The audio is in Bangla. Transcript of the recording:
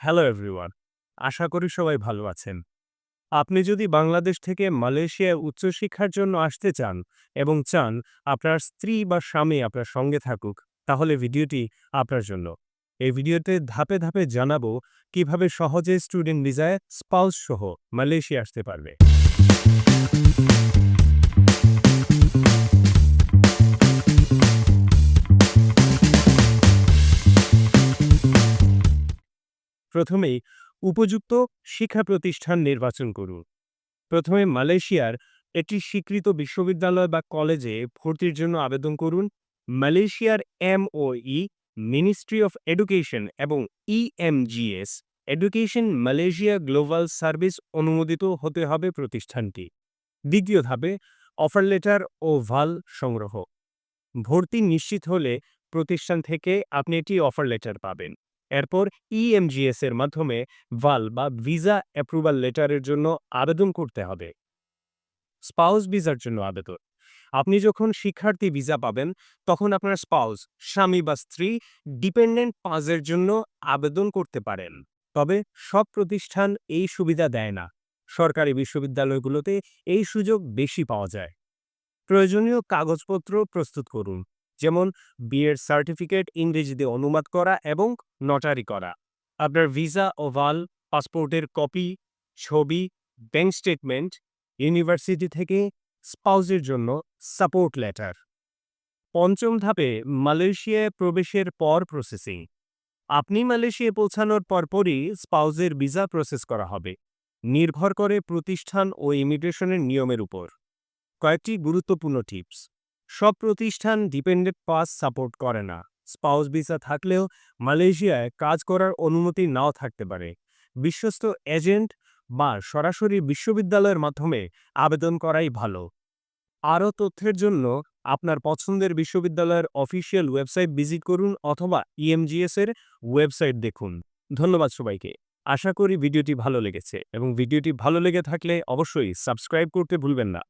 হ্যালো এভরিওয়ান আশা করি সবাই ভালো আছেন। আপনি যদি বাংলাদেশ থেকে মালয়েশিয়ায় উচ্চশিক্ষার জন্য আসতে চান এবং চান আপনার স্ত্রী বা স্বামী আপনার সঙ্গে থাকুক, তাহলে ভিডিওটি আপনার জন্য। এই ভিডিওতে ধাপে ধাপে জানাব কীভাবে সহজে স্টুডেন্ট ভিসায় স্পাউস সহ মালয়েশিয়া আসতে পারবে। প্রথমেই উপযুক্ত শিক্ষা প্রতিষ্ঠান নির্বাচন করুন। প্রথমে মালয়েশিয়ার একটি স্বীকৃত বিশ্ববিদ্যালয় বা কলেজে ভর্তির জন্য আবেদন করুন। মালয়েশিয়ার এমওই, মিনিস্ট্রি অফ এডুকেশন এবং EMGS, education Malaysia global service অনুমোদিত হতে হবে প্রতিষ্ঠানটি। দ্বিতীয় ধাপে অফার লেটার ও ভালো সংগ্রহ। ভর্তি নিশ্চিত হলে প্রতিষ্ঠান থেকে আপনি একটি অফার লেটার পাবেন। এরপর ইএমজিএস এর মাধ্যমে ভালো বা ভিসা অ্যাপ্রুভাল লেটারের জন্য আবেদন করতে হবে। স্পাউস ভিসার জন্য আবেদন। আপনি যখন শিক্ষার্থী ভিসা পাবেন, তখন আপনার স্পাউস স্বামী বা স্ত্রী ডিপেন্ডেন্ট পাজের জন্য আবেদন করতে পারেন। তবে সব প্রতিষ্ঠান এই সুবিধা দেয় না। সরকারি বিশ্ববিদ্যালয়গুলোতে এই সুযোগ বেশি পাওয়া যায়। প্রয়োজনীয় কাগজপত্র প্রস্তুত করুন। যেমন বিয়ের সার্টিফিকেট, ইংরেজিতে অনুবাদ করা এবং নটারি করা। আপনার ভিসা ও ভালো পাসপোর্টের কপি, ছবি ব্যাংক স্টেটমেন্ট ইউনিভার্সিটি থেকে স্পাউজের জন্য সাপোর্ট লেটার পঞ্চম ধাপে মালয়েশিয়ায় প্রবেশের পর প্রসেসিং আপনি মালয়েশিয়ায় পৌঁছানোর পরপরই স্পাউজের ভিসা প্রসেস করা হবে। নির্ভর করে প্রতিষ্ঠান ও ইমিগ্রেশনের নিয়মের উপর। কয়েকটি গুরুত্বপূর্ণ টিপস সব প্রতিষ্ঠান ডিপেন্ডেন্ট পাস সাপোর্ট করে না। স্পাউস ভিসা থাকলেও মালয়েশিয়ায় কাজ করার অনুমতি নাও থাকতে পারে। বিশ্বস্ত এজেন্ট বা সরাসরি বিশ্ববিদ্যালয়ের মাধ্যমে আবেদন করাই ভালো। আরও তথ্যের জন্য আপনার পছন্দের বিশ্ববিদ্যালয়ের অফিসিয়াল ওয়েবসাইট ভিজিট করুন অথবা ইএমজিএস এর ওয়েবসাইট দেখুন। ধন্যবাদ সবাইকে। আশা করি ভিডিওটি ভালো লেগেছে এবং ভিডিওটি ভালো লেগে থাকলে অবশ্যই সাবস্ক্রাইব করতে ভুলবেন না।